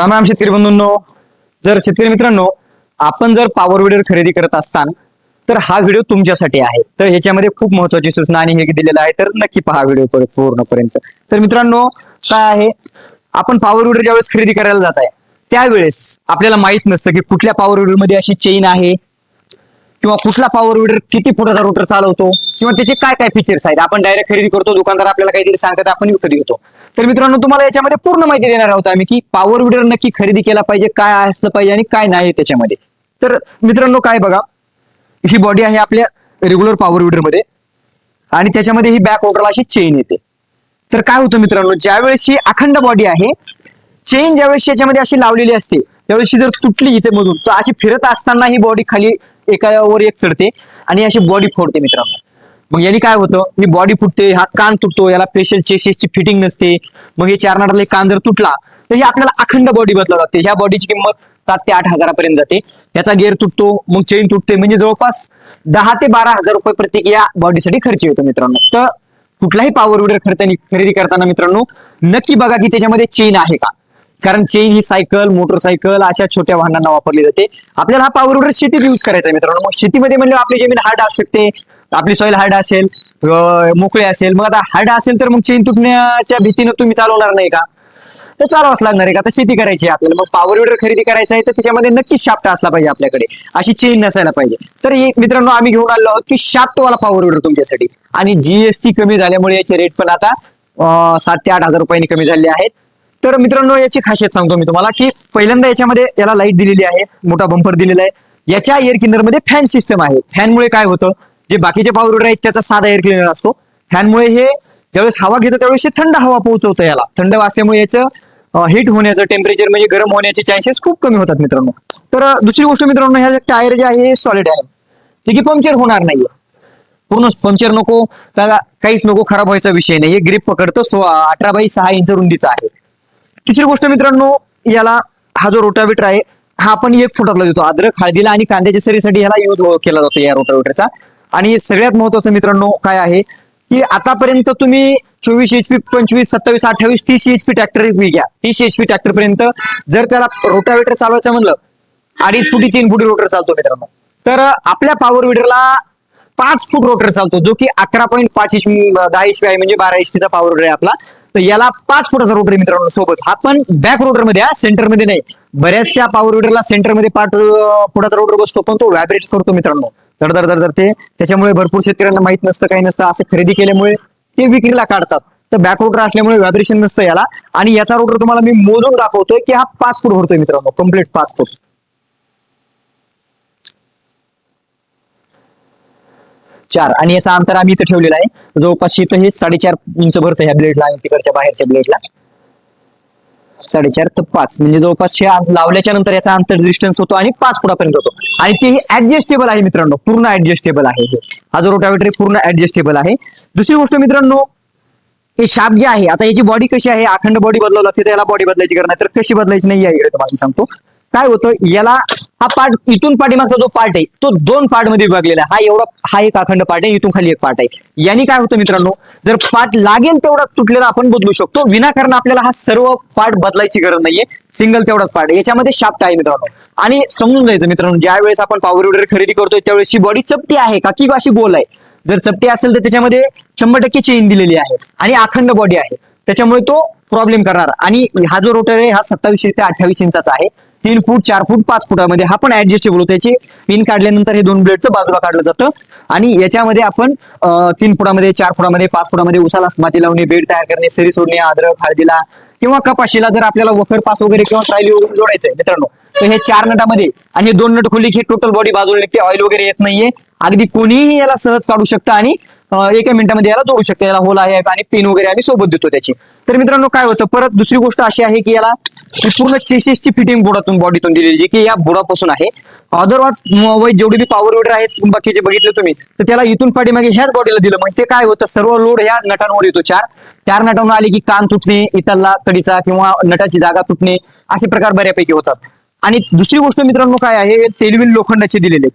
राम राम शेतकरी बंधूंनो. जर शेतकरी मित्रांनो आपण जर पॉवर विडर खरेदी करत असताना तर हा व्हिडिओ तुमच्यासाठी आहे. तर ह्याच्यामध्ये खूप महत्वाची सूचना आणि हे दिलेलं आहे तर नक्की पहा व्हिडिओ पूर्णपर्यंत. तर मित्रांनो काय आहे? आपण पॉवर विडर ज्यावेळेस खरेदी करायला जात आहे त्यावेळेस आपल्याला माहीत नसतं की कुठल्या पॉवर विडरमध्ये अशी चेन आहे किंवा कुठला पॉवर विडर किती फुटाचा रोटर चालवतो किंवा त्याचे काय काय फीचर्स आहेत. आपण डायरेक्ट खरेदी करतो दुकानदार आपल्याला काहीतरी सांगतात आपण विकत घेतो. तर मित्रांनो तुम्हाला याच्यामध्ये पूर्ण माहिती देणार आहोत आम्ही की पॉवर विडर नक्की खरेदी केला पाहिजे काय असलं पाहिजे आणि काय नाही त्याच्यामध्ये. तर मित्रांनो काय बघा ही बॉडी आहे आपल्या रेग्युलर पॉवर विडरमध्ये आणि त्याच्यामध्ये ही बॅक ऑर्डरला अशी चेन येते. तर काय होतं मित्रांनो ज्यावेळेस ही अखंड बॉडी आहे चेन ज्यावेळेस याच्यामध्ये अशी लावलेली असते त्यावेळेस जर तुटली इथे मधून तर अशी फिरत असताना ही बॉडी खाली एकावर एक चढते आणि अशी बॉडी फोडते मित्रांनो. मग यांनी काय होतं? ही बॉडी फुटते हा कान तुटतो याला स्पेशल चेसेसची फिटिंग नसते. मग हे चार नाटाला कान जर तुटला तर हे आपल्याला अखंड बॉडी बदलावं लागते. ह्या बॉडीची किंमत सात ते आठ हजारापर्यंत जाते. त्याचा गेअर तुटतो मग चेन तुटते. म्हणजे जवळपास दहा ते बारा हजार रुपये प्रत्येक या बॉडीसाठी खर्च येतो मित्रांनो. तर कुठलाही पॉवर विडर खरेदी खरेदी करताना मित्रांनो नक्की बघा की त्याच्यामध्ये चेन आहे का? कारण चेन ही सायकल मोटरसायकल अशा छोट्या वाहनांना वापरली जाते. आपल्याला हा पॉवर विडर शेतीत युज करायचा आहे मित्रांनो. मग शेतीमध्ये म्हणजे आपली जमीन हार्ड असू शकते आपली सॉइल हार्ड असेल मोकळी असेल. मग आता हार्ड असेल तर मग चेन तुटण्याच्या भीतीनं तुम्ही चालवणार नाही का? तर चालवाच लागणार आहे का? आता शेती करायची आहे आपल्याला. मग पॉवर विडर खरेदी करायचा आहे तर त्याच्यामध्ये नक्कीच शाफ्ट असला पाहिजे आपल्याकडे. अशी चेन नसायला पाहिजे. तर एक मित्रांनो आम्ही घेऊन आलो आहोत की शाफ्टवाला पॉवर विडर तुमच्यासाठी. आणि जीएसटी कमी झाल्यामुळे याचे रेट पण आता सात ते आठ हजार रुपयांनी कमी झाले आहेत. तर मित्रांनो याची खासियत सांगतो मी तुम्हाला की पहिल्यांदा याच्यामध्ये याला लाइट दिलेली आहे मोठा बंपर दिलेला आहे. याच्या एअर क्लिनरमध्ये फॅन सिस्टम आहे. फॅनमुळे काय होतं? जे बाकीचे पावर विडर आहेत त्याचा साधा एअर क्लिनर असतो. फॅनमुळे हे ज्यावेळेस हवा घेतं त्यावेळेस थंड हवा पोहोचवतं याला. थंड वाचल्यामुळे याचं हिट होण्याचं टेम्परेचर म्हणजे गरम होण्याचे चान्सेस खूप कमी होतात मित्रांनो. तर दुसरी गोष्ट मित्रांनो ह्या टायर जे आहे हे सॉलिड आहे ठीक की पंक्चर होणार नाहीये. पूर्ण पंक्चर नको त्याला काहीच नको खराब व्हायचा विषय नाही हे ग्रीप पकडतो सो अठरा बाय सहा इंच रुंदीचा आहे. तिसरी गोष्ट मित्रांनो याला हा जो रोटावेटर आहे हा आपण एक फुटातला देतो. अद्रक हळदीला आणि कांद्याच्या सरीसाठी ह्याला यूज केला जातो या रोटावेटरचा आणि सगळ्यात महत्वाचं मित्रांनो काय आहे की आतापर्यंत तुम्ही चोवीस एचपी पंचवीस सत्तावीस अठ्ठावीस तीस एचपी ट्रॅक्टर घ्या. तीस एचपी ट्रॅक्टर पर्यंत जर त्याला रोटावेटर चालवायचं म्हणलं अडीच फुटी तीन फुटी रोटर चालतो मित्रांनो. तर आपल्या पॉवर विडरला पाच फूट रोटर चालतो जो की अकरा पॉईंट पाच एच दहा एचपी आहे म्हणजे बारा एचपीचा पॉवर रोटर आहे आपला. तर याला पाच फुटाचा रोटर आहे मित्रांनो सोबत. हा पण बॅक रोटरमध्ये सेंटरमध्ये नाही. बऱ्याचशा पॉवर विडरला सेंटरमध्ये पाच फुटाचा रोटर बसतो पण तो व्हायब्रेट करतो मित्रांनो. दर दर ते. त्याच्यामुळे भरपूर शेतकऱ्यांना माहीत नसतं काही नसतं. असं खरेदी केल्यामुळे ते विक्रीला काढतात. तर बॅक रोटर असल्यामुळे व्हायब्रेशन नसतं याला. आणि याचा रोटर तुम्हाला मी मोजून दाखवतोय की हा पाच फूट भरतोय मित्रांनो. कंप्लीट पाच फूट. चार. आणि याचा अंतर आम्ही इथं ठेवलेला आहे. जवळपास इथं हे साडेचार इंच भरतं ह्या ब्लेडला आणि तिकडच्या बाहेरच्या ब्लेडला साडेचार तर पाच. म्हणजे जवळपास हे लावल्याच्या नंतर याचा अंतर डिस्टन्स होतो आणि पाच फुटापर्यंत होतो. आणि ते ऍडजस्टेबल आहे मित्रांनो. पूर्ण ऍडजस्टेबल आहे हा. जो रोटावेटर पूर्ण ऍडजस्टेबल आहे. दुसरी गोष्ट मित्रांनो हे शाप जे आहे आता याची बॉडी कशी आहे? अखंड बॉडी बदलावं लागते तर बॉडी बदलायची गरज नाही. तर कशी बदलायची नाही आहे इकडे तुम्हाला सांगतो. काय होतं? याला हा पार्ट इथून पाठीमागचा जो पार्ट आहे तो दोन पार्टमध्ये विभागलेला हा एवढा हा एक अखंड पार्ट आहे इथून खाली एक पार्ट आहे. यांनी काय होतं मित्रांनो? जर पार्ट लागेल तेवढा तुटलेला आपण बदलू शकतो. विनाकारण आपल्याला हा सर्व पार्ट बदलायची गरज नाहीये. सिंगल तेवढाच पार्ट याच्यामध्ये शाफ्ट आहे मित्रांनो. आणि समजून जायचं मित्रांनो ज्या वेळेस आपण पॉवर विडर खरेदी करतोय त्यावेळेस ही बॉडी चपटी आहे का? की अशी गोल आहे? जर चपटी असेल तर त्याच्यामध्ये शंभर टक्के चेन दिलेली आहे. आणि अखंड बॉडी आहे. त्याच्यामुळे तो प्रॉब्लेम करणार. आणि हा जो रोटर आहे हा सत्तावीस ते अठ्ठावीस इंचाचा आहे. तीन फूट चार फूट पाच फुटामध्ये. हा पण ऍडजस्टेबल होतो. त्याची पिन काढल्यानंतर हे दोन ब्लेडचं बाजूला काढलं जातं. आणि याच्यामध्ये आपण तीन फुटामध्ये चार फुटामध्ये पाच फुटामध्ये उसाला माती लावणे बेड तयार करणे सरी सोडणे अद्रक हळदीला किंवा कपाशीला जर आपल्याला वखर पास वगैरे किंवा ट्रायली वगैरे जोडायचंय मित्रांनो. तर हे चार नटामध्ये आणि हे दोन नट खोली हे टोटल बॉडी बाजूला निघते. ऑइल वगैरे येत नाहीये. अगदी कोणीही याला सहज काढू शकतं आणि एका मिनिटामध्ये याला जोडू शकतं. याला होल आहे आणि पेन वगैरे आम्ही सोबत देतो त्याची. तर मित्रांनो काय होतं? परत दुसरी गोष्ट अशी आहे की याला पूर्ण चेसेसची फिटिंग बुडातून बॉडीतून दिलेली की या बुडापासून आहे. अदरवाईज जेवढे बी पॉवर विडर आहेत बाकीचे बघितले तुम्ही तर त्याला इथून पाठीमागे ह्याच बॉडीला दिलं. म्हणजे ते काय होतं? सर्व लोड ह्या नटांवर येतो चार. चार नटांवर आले की कान तुटणे इतरला कडीचा किंवा नटाची जागा तुटणे असे प्रकार बऱ्यापैकी होतात. आणि दुसरी गोष्ट मित्रांनो काय आहे? तेलविन लोखंडाचे दिलेले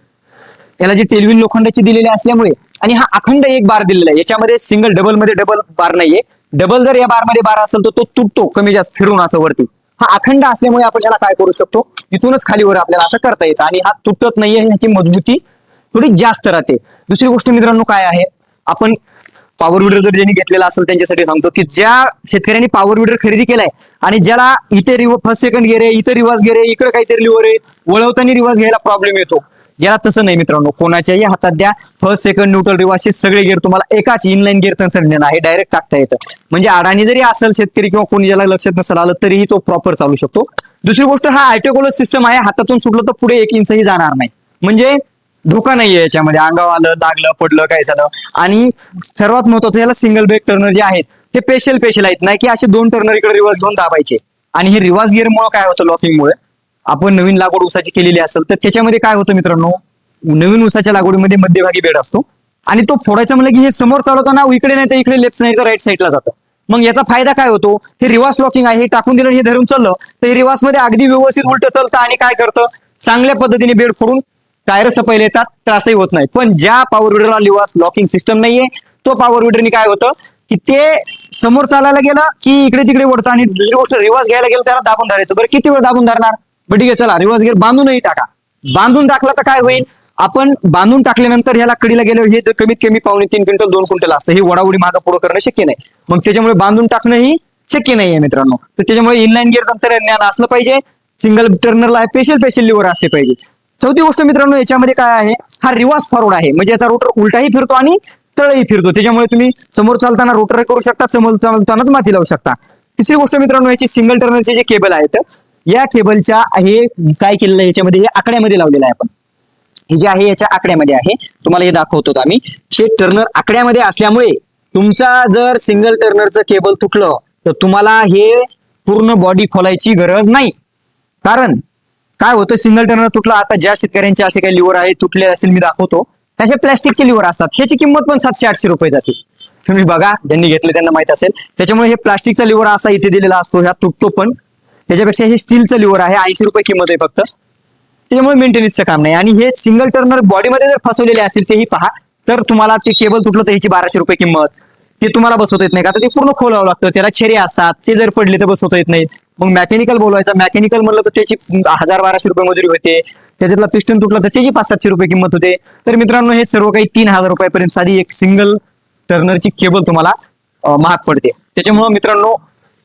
याला जे टेलविन लोखंडाचे दिलेले असल्यामुळे आणि हा अखंड एक बार दिलेला आहे. याच्यामध्ये सिंगल डबलमध्ये डबल बार नाहीये. डबल जर या बारमध्ये बार असेल तर तो तुटतो कमी जास्त फिरून असं वरती. हा अखंड असल्यामुळे आपण याला काय करू शकतो? इथूनच खालीवर आपल्याला असं करता येतं. आणि हा तुटत नाहीये ह्याची मजबूती थोडी जास्त राहते. दुसरी गोष्ट मित्रांनो काय आहे? आपण पॉवर विडर जर ज्यांनी घेतलेला असेल त्यांच्यासाठी सांगतो की ज्या शेतकऱ्यांनी पॉवर विडर खरेदी केलाय आणि ज्याला इथे रिव फर्स्ट सेकंड गेरे इथे रिवाज गेरे इकडे काहीतरी लिव्हर आहे वळवताना रिवाज घ्यायला प्रॉब्लेम येतो. याला तसं नाही मित्रांनो कोणाच्याही हातात द्या. फर्स्ट सेकंड न्यूट्रल रिवाजचे सगळे गेअर तुम्हाला एकाच इनलाईन गेअर तंत्रज्ञान आहे डायरेक्ट टाकता येतं. म्हणजे अडाणी जरी असेल शेतकरी किंवा कोणी ज्याला लक्षात नसेल आलं तरीही तो प्रॉपर चालू शकतो. दुसरी गोष्ट हा आयटोकोलो सिस्टम आहे हातातून सुटलं तर पुढे एक इंचही जाणार नाही. म्हणजे धोका नाहीये याच्यामध्ये. अंगावर आलं दागलं पडलं काय झालं. आणि सर्वात महत्वाचं याला सिंगल ब्रेक टर्नर जे आहेत ते पेशल पेशल आहेत. नाही की असे दोन टर्नर इकडे रिव्हर्स घेऊन दाबायचे. आणि हे रिव्हर्स गिअरमुळे काय होतं लॉकिंगमुळे आपण नवीन लागवड ऊसाची केलेली असेल तर त्याच्यामध्ये काय होतं मित्रांनो? नवीन ऊसाच्या लागवडीमध्ये मध्यभागी बेड असतो. आणि तो फोडायचा म्हणलं की हे समोर चालवताना इकडे नाही तर इकडे लेफ्ट नाही तर राईट साईडला जातं. मग याचा फायदा काय होतो? हे रिव्हर्स लॉकिंग आहे हे टाकून दिलं हे धरून चाललं तर हे रिव्हर्समध्ये अगदी व्यवस्थित उलट चालतं आणि काय करतं? चांगल्या पद्धतीने बेड फोडून टायर सपैले येतात त्रासही होत नाही. पण ज्या पॉवर विडरला लिव्हर्स लॉकिंग सिस्टम नाहीये तो पॉवर विडरनी काय होतं? की ते समोर चालायला गेलं की इकडे तिकडे वडतं आणि दुसरी गोष्ट रिव्हर्स घ्यायला गेलं त्याला दाबून धरायचं. बरं किती वेळ दाबून धरणार? बरं ठीक आहे चला रिवर्स गिअर बांधूनही टाका. बांधून टाकला तर काय होईल? आपण बांधून टाकल्यानंतर ह्याला कडीला गेलं हे कमीत कमी पावणे तीन क्विंटल दोन क्विंटल असतं. हे वडावडी मागं पुढं करणं शक्य नाही. मग त्याच्यामुळे बांधून टाकणंही शक्य नाहीये मित्रांनो. तर त्याच्यामुळे इनलाईन गिअर तंत्रज्ञान असलं पाहिजे. सिंगल टर्नरला स्पेशल स्पेशल लिव्हर असले पाहिजे. चौथी गोष्ट मित्रांनो याच्यामध्ये काय आहे? हा रिव्हर्स फॉरवर्ड आहे. म्हणजे याचा रोटर उलटाही फिरतो आणि तळही फिरतो. त्याच्यामुळे तुम्ही समोर चालताना रोटर करू शकता समोर चालतानाच माती लावू शकता. तिसरी गोष्ट मित्रांनो याची सिंगल टर्नरचे जे केबल आहेत या केबलच्या हे काय केलेलं आहे? याच्यामध्ये हे आकड्यामध्ये लावलेलं आहे आपण. हे जे आहे याच्या आकड्यामध्ये आहे. तुम्हाला हे दाखवतो आम्ही. हे टर्नर आकड्यामध्ये असल्यामुळे तुमचा जर सिंगल टर्नरचं केबल तुटलं तर तुम्हाला हे पूर्ण बॉडी खोलायची गरज नाही. कारण काय होतं? सिंगल टर्नर तुटलं. आता ज्या शेतकऱ्यांचे असे काही लिव्हर आहे तुटले असतील मी दाखवतो. त्याचे प्लॅस्टिकचे लिव्हर असतात. ह्याची किंमत पण सातशे आठशे रुपये जाते. तुम्ही बघा ज्यांनी घेतले त्यांना माहीत असेल. त्याच्यामुळे हे प्लास्टिकचा लिव्हर असा इथे दिलेला असतो. ह्या तुटतो पण. त्याच्यापेक्षा हे स्टीलचं लिव्हर आहे ऐंशी रुपये किंमत आहे फक्त. त्याच्यामुळे मेंटेनन्सचं काम नाही. आणि हे सिंगल टर्नर बॉडीमध्ये जर फसवलेले असतील तेही पहा. तर तुम्हाला ते केबल तुटलं तर ह्याची बाराशे रुपये किंमत. ते तुम्हाला बसवता येत नाही. का तर ते पूर्ण खोलावं लागतं. त्याला छेरे असतात. ते जर पडले तर बसवता येत नाही मग मेकॅनिकल बोलवायचं. मेकॅनिकल म्हणलं तर त्याची हजार बाराशे रुपये मजुरी होते. त्याच्यातला पिस्टन तुटलं तर त्याची पाच सातशे रुपये किंमत होते. तर मित्रांनो हे सर्व काही तीन हजार रुपयापर्यंत साधी एक सिंगल टर्नरची केबल तुम्हाला महाग पडते. त्याच्यामुळं मित्रांनो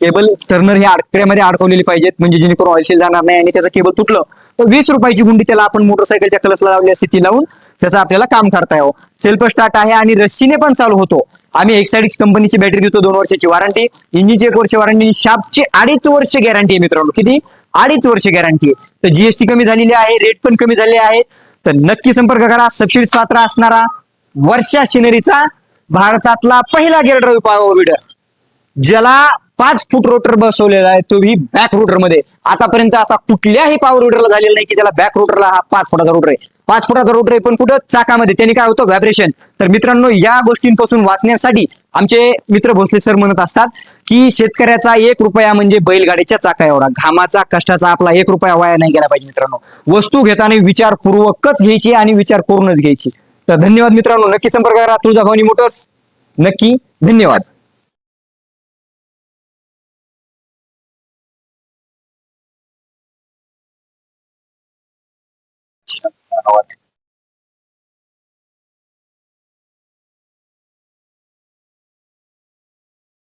केबल टर्नर हे आडकड्यामध्ये अडकवलेली पाहिजेत. म्हणजे जेणेकरून ऑइल जाणार नाही आणि त्याचं केबल तुटलं तर वीस रुपयाची गुंडी त्याला आपण मोटरसायकलच्या कलसला लावली असते ती लावून त्याचा आपल्याला काम करता यावं. सेल्फ स्टार्ट आहे आणि रस्सीने पण चालू होतो. आम्ही एक्साइडिक्स कंपनीची बॅटरी देतो दोन वर्षाची वॉरंटी इंजिनची एक वर्ष वॉरंटी शापची अडीच वर्ष गॅरंटी आहे मित्रांनो. किती? अडीच वर्ष गॅरंटी आहे तर जीएसटी कमी झालेली आहे रेट पण कमी झाले आहे. तर नक्की संपर्क करा. सबसिडी पात्र असणारा वर्षा शिनरीचा भारतातला पहिला गेअर ड्राईव्ह पावर ज्याला पाच फूट रोटर बसवलेला आहे. तोही बॅक रोटरमध्ये. आतापर्यंत असा कुठल्याही पॉवर रोटरला झालेला नाही की त्याला बॅक रोटरला हा पाच फुटाचा रोटर आहे. पाच फुटाचा रोटर आहे पण कुठं चाकामध्ये. त्यांनी काय होतं? व्हायब्रेशन तर मित्रांनो या गोष्टींपासून वाचण्यासाठी आमचे मित्र भोसले सर म्हणत असतात की शेतकऱ्याचा एक रुपया म्हणजे बैलगाडीच्या चाका एवढा. घामाचा कष्टाचा आपला एक रुपया वाया नाही गेला पाहिजे मित्रांनो. वस्तू घेताना विचारपूर्वकच घ्यायची आणि विचार करूनच घ्यायची. तर धन्यवाद मित्रांनो. नक्की संपर्क करा तुझा मोटर्स. नक्की धन्यवाद.